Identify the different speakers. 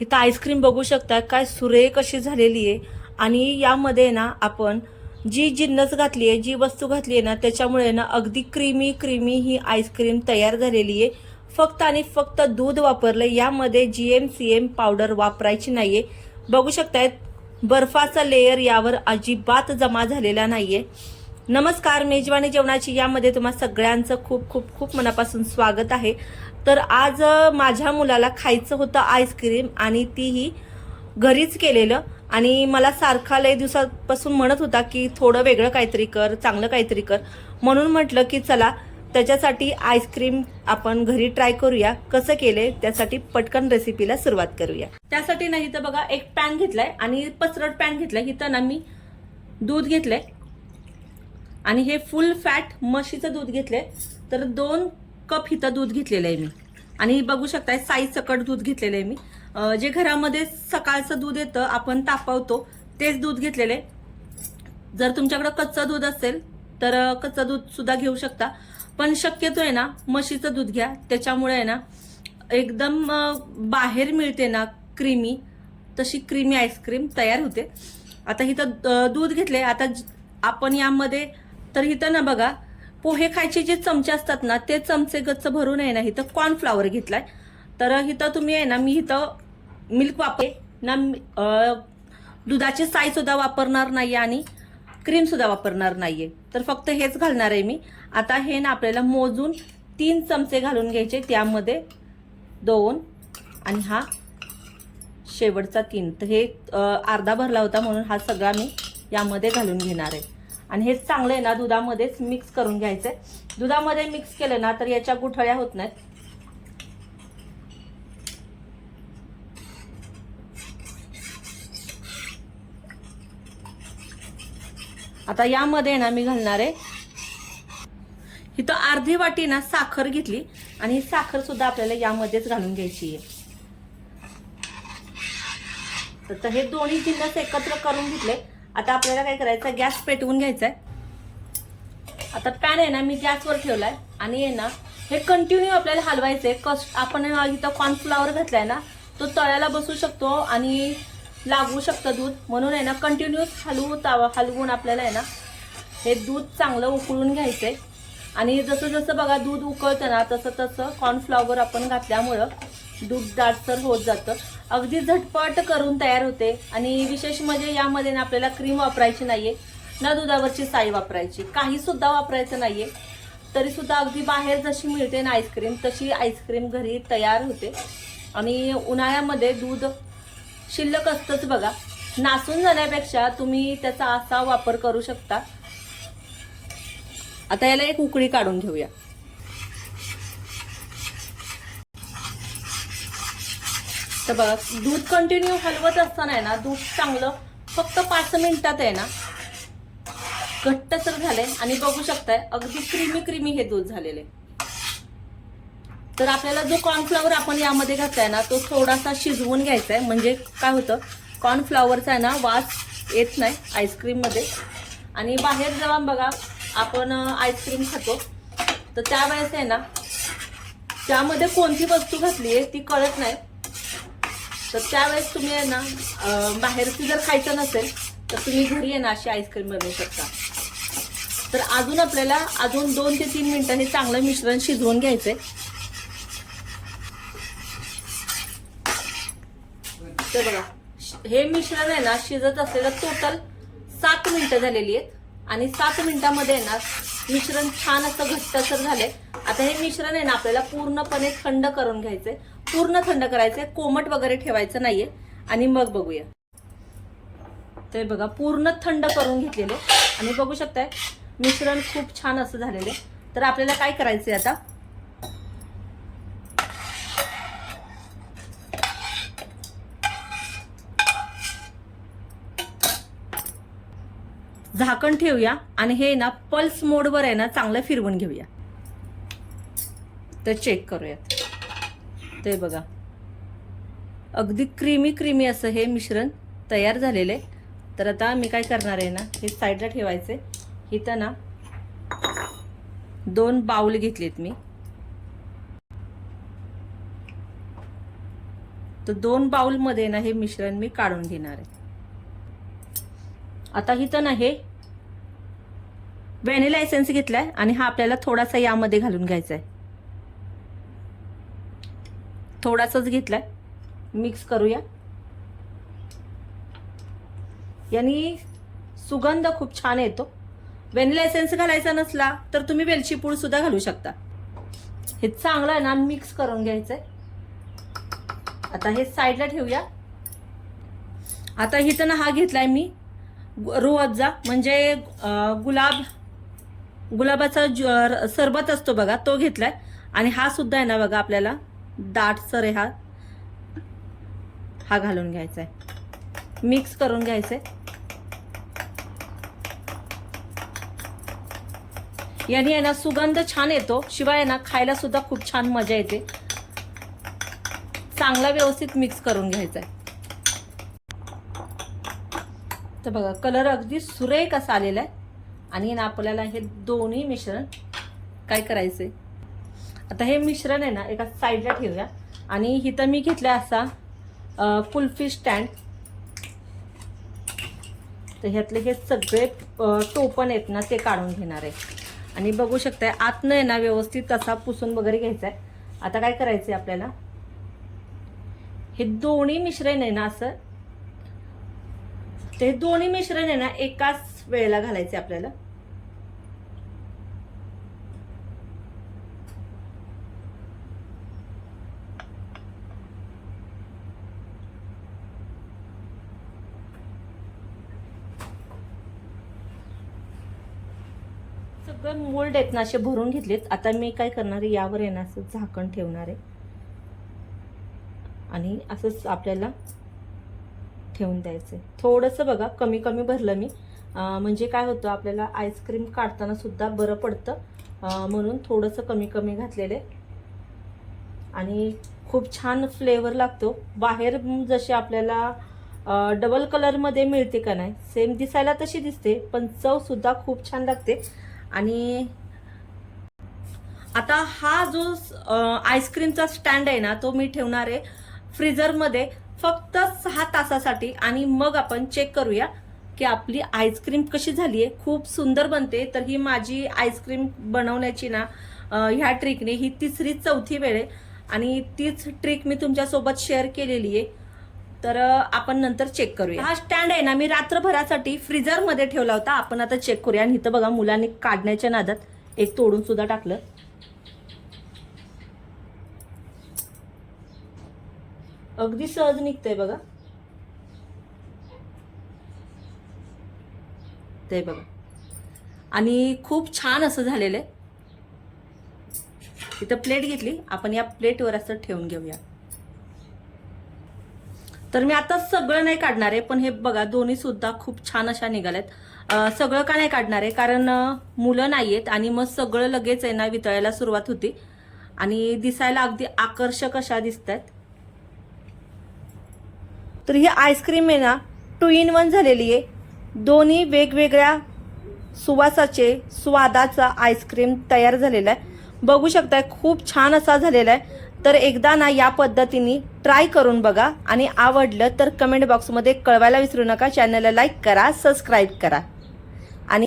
Speaker 1: इथं आईस्क्रीम बघू शकता काय सुरेख अशी झालेली आहे. आणि यामध्ये ना आपण जी जिन्नस घातली आहे जी वस्तू घातली आहे ना त्याच्यामुळे ना अगदी क्रीमी क्रीमी ही आईस्क्रीम तयार झालेली आहे. फक्त आणि फक्त दूध वापरलं यामध्ये जी एम सी एम पावडर वापरायची नाहीये. बघू शकतायत बर्फाचा लेयर यावर अजिबात जमा झालेला नाहीये. नमस्कार मेजवानी जेवणाची यामध्ये तुम्हा सगळ्यांचं खूप खूप खूप मनापासून स्वागत आहे. तर आज माझ्या मुलाला खायचं होतं आईस्क्रीम आणि तीही घरीच केलेलं. आणि मला सारखा लय दिवसापासून म्हणत होता की थोडं वेगळं काहीतरी कर चांगलं काहीतरी कर. म्हणून म्हटलं की चला त्याच्यासाठी आईस्क्रीम आपण घरी ट्राय करूया. कसं केले त्यासाठी पटकन रेसिपीला सुरुवात करूया. त्यासाठी नाही तर बघा एक पॅन घेतलाय आणि पसरट पॅन घेतलाय. इथं ना मी दूध घेतलंय. आणि हे फुल फॅट म्हशीचं दूध घेतलंय. तर दोन कप हिथं दूध घेतलेलं आहे मी. आणि बघू शकताय साई सकट दूध घेतलेलं आहे मी. जे घरामध्ये सकाळचं दूध येतं आपण तापवतो तेच दूध घेतलेलं आहे. जर तुमच्याकडं कच्चं दूध असेल तर कच्चं दूध सुद्धा घेऊ शकता. पण शक्यतो आहे ना म्हशीचं दूध घ्या. त्याच्यामुळे आहे ना एकदम बाहेर मिळते ना क्रीमी तशी क्रीमी आईस्क्रीम तयार होते. आता हिथं दूध घेतले आता ज- आपण यामध्ये तर हिथं ना बघा पोहे खायचे जे चमचे असतात ना ते चमचे गच्च भरून आहे ना इथं कॉर्नफ्लावर घेतलाय. तर इथं तुम्ही आहे ना मी इथं मिल्क वापर ना दुधाची साई सुद्धा वापरणार नाही आणि क्रीम सुद्धा वापरणार नाहीये. तर फक्त हेच घालणार आहे मी. आता हे ना आपल्याला मोजून तीन चमचे घालून घ्यायचे त्यामध्ये दोन आणि हा शेवटचा तीन. तर हे अर्धा भरला होता म्हणून हा सगळा मी यामध्ये घालून घेणार आहे. आणि हे चांगलं आहे ना दुधामध्येच मिक्स करून घ्यायचंय. दुधामध्ये मिक्स केलं ना तर याच्या गुठळ्या होत नाहीत. आता यामध्ये ना मी घालणार आहे. इथं अर्धी वाटी ना साखर घेतली. आणि ही साखर सुद्धा आपल्याला यामध्येच घालून घ्यायची आहे. तर- तर हे दोन्ही जिन्नस एकत्र करून घेतले. आता आपल्याला काय करायचं गॅस पेटवून घ्यायचा आहे आता पॅन आहे ना मी गॅसवर ठेवलाय. आणि आहे ना हे कंटिन्यू आपल्याला हलवायचं आहे कस आपण इथं कॉर्नफ्लावर घातलाय ना तो तळ्याला बसू शकतो आणि लागू शकतं दूध. म्हणून आहे ना कंटिन्यूस हलवू तावा हलवून आपल्याला आहे ना हे दूध चांगलं उकळून घ्यायचं आहे आणि जसं जसं बघा दूध उकळतं ना तसं तसं कॉर्नफ्लॉवर आपण घातल्यामुळं दूध दाटसर होत जातं. अगदी झटपट करून तयार होते. आणि विशेष म्हणजे यामध्ये ना आपल्याला क्रीम वापरायची नाहीये. ना दुधावरची साई वापरायची. काही सुद्धा वापरायचं नाहीये. तरी सुद्धा अगदी बाहेर जशी मिळते ना आईस्क्रीम तशी आईस्क्रीम घरी तयार होते. आणि उन्हाळ्यामध्ये दूध शिल्लक असतंच बघा. नासून जाण्यापेक्षा तुम्ही त्याचा असा वापर करू शकता. आता याला एक उकळी काढून घेऊया. तर बघा दूध कंटिन्यू हलवत असताना आहे ना दूध चांगलं फक्त पाच मिनिटात आहे ना घट्ट तर झालंय. आणि बघू शकताय अगदी क्रीमी क्रीमी हे दूध झालेले तर आपल्याला जो कॉर्नफ्लॉवर आपण यामध्ये घातलाय ना तो थोडासा शिजवून घ्यायचा आहे म्हणजे काय होतं कॉर्नफ्लॉवरचा आहे ना वास येत नाही आईस्क्रीममध्ये आणि बाहेर जेव्हा बघा आपण आईस्क्रीम खातो तर त्यावेळेस आहे ना त्यामध्ये कोणती वस्तू घातली आहे ती कळत नाही. तर त्यावेळेस तुम्ही आहे ना बाहेरची जर खायचं नसेल तर तुम्ही घरी आहे ना अशी आईस्क्रीम बनवू शकता. तर अजून आपल्याला अजून दोन ते तीन मिनिटं हे चांगलं मिश्रण शिजवून घ्यायचं आहे तर बघा हे मिश्रण आहे ना शिजत असलेलं टोटल सात मिनिटं झालेली आहेत. आणि सात मिनिटामध्ये आहे ना मिश्रण छान असं घट्टसर झालंय. आता हे मिश्रण आहे ना आपल्याला पूर्णपणे थंड करून घ्यायचंय. पूर्ण थंड करायचं आहे कोमट वगैरे ठेवायचं नाहीये. आणि मग बघूया. ते बघा पूर्ण थंड करून घेतलेले. आणि बघू शकताय मिश्रण खूप छान असं झालेलं आहे. तर आपल्याला काय करायचंय आता? झाकण ठेवूया आणि हे ना पल्स मोडवर आहे ना चांगलं फिरवून घेऊया. तर चेक करूयात. ते बघा. अगदी क्रीमी क्रीमी असं हे मिश्रण तयार झालेलं आहे तर आता मी काय करणार आहे ना हे साईडला ठेवायचे इथं ना दोन बाउल घेतलेत मी. तर दोन बाउलमध्ये ना हे मिश्रण मी काढून घेणार आहे. आता इथं ना हे व्हॅनिला एसेन्स घेतलाय आणि हा आपल्याला थोडासा यामध्ये घालून घ्यायचा आहे थोडासाच घेतलाय. मिक्स करूया. यांनी सुगंध खूप छान येतो. व्हॅनिला एसेन्स घालायचा नसला तर तुम्ही वेलची पूड सुद्धा घालू शकता. हे चांगलं आहे ना मिक्स करून घ्यायचंय. आता हे साईडला ठेवूया. आता इथं ना हा घेतलाय मी रुअजा म्हणजे गुलाब गुलाबाचा ज- सरबत असतो बघा तो घेतलाय. आणि हा सुद्धा आहे ना बघा आपल्याला. दाटसर आहे हा. हा घालून घ्यायचा आहे. मिक्स करून घ्यायचंय याने आहे ना सुगंध छान येतो. शिवाय ना खायला सुद्धा खूप छान मजा येते. चांगला व्यवस्थित मिक्स करून घ्यायचा आहे. तर बघा कलर अगदी सुरेख असा आलेला आहे. आणि ना आपल्याला हे दोन्ही मिश्रण काय करायचंय? आता हे मिश्रण आहे ना एका साईडला ठेवूया. आणि इथं मी घेतला असा अ, कुल्फी स्टँड तर ह्यातले हे सगळे टोपण आहेत ना ते काढून घेणार आहे. आणि बघू शकताय आतनं आहे ना व्यवस्थित तसा पुसून वगैरे घ्यायचा आहे आता काय करायचं आहे आपल्याला? हे दोन्ही मिश्रण आहे ना असं. ते दोन्ही मिश्रण आहे ना एकाच वेळेला घालायचे आपल्याला. सगळं मोल्ड आहेत ना असे भरून घेतलेत. आता मी काय करणार आहे यावर येणार असं झाकण ठेवणार आहे. आणि असंच आपल्याला ठेवून द्यायचं आहे थोडंसं बघा कमी कमी भरलं मी. म्हणजे काय होतं आपल्याला आईस्क्रीम काढताना सुद्धा बरं पडतं. म्हणून थोडंसं कमी कमी घातलेलं आहे. आणि खूप छान फ्लेवर लागतो. बाहेर जसे आपल्याला डबल कलरमध्ये मिळते का नाही सेम दिसायला तशी दिसते पण चव सुद्धा खूप छान लागते. आणि आता हा जो आईस्क्रीमचा स्टँड आहे ना तो मी ठेवणार आहे फ्रीजरमध्ये फक्त सहा तासासाठी आणि मग आपण चेक करूया की आपली आईस्क्रीम कशी झाली आहे. खूप सुंदर बनते. तर ही माझी आईस्क्रीम बनवण्याची ना ह्या ट्रिकने ही तिसरी चौथी वेळ आहे. आणि तीच ट्रिक मी तुमच्यासोबत शेअर केलेली आहे. तर आपण नंतर चेक करूया. हा स्टँड आहे ना मी रात्रभरासाठी फ्रीजरमध्ये ठेवला होता. आपण आता चेक करूया. आणि इथं बघा मुलांनी काढण्याच्या नादात एक तोडून सुद्धा टाकलं. अगदी सहज निघतंय बघा. ते बघा. आणि खूप छान असं झालेलं आहे. इथं प्लेट घेतली. आपण या प्लेटवर असं ठेवून घेऊया. तर मी आता सगळं नाही काढणार आहे पण हे बघा दोन्ही सुद्धा खूप छान अशा निघाल्यात. सगळं का नाही काढणार आहे? कारण मुलं नाही आहेत आणि मग सगळं लगेच आहे ना वितळायला सुरुवात होती. आणि दिसायला अगदी आकर्षक अशा दिसत आहेत तर ही आईस्क्रीम आहे ना टू इन वन झालेली आहे. दोन्ही वेगवेगळ्या सुवासाचे स्वादाचा आईस्क्रीम तयार झालेला आहे. बघू शकताय खूप छान असा झालेला आहे. तर एकदा ना या पद्धतीने ट्राय करून बघा. आणि आवडलं तर कमेंट बॉक्समध्ये कळवायला विसरू नका. चॅनलला लाईक करा सबस्क्राईब करा.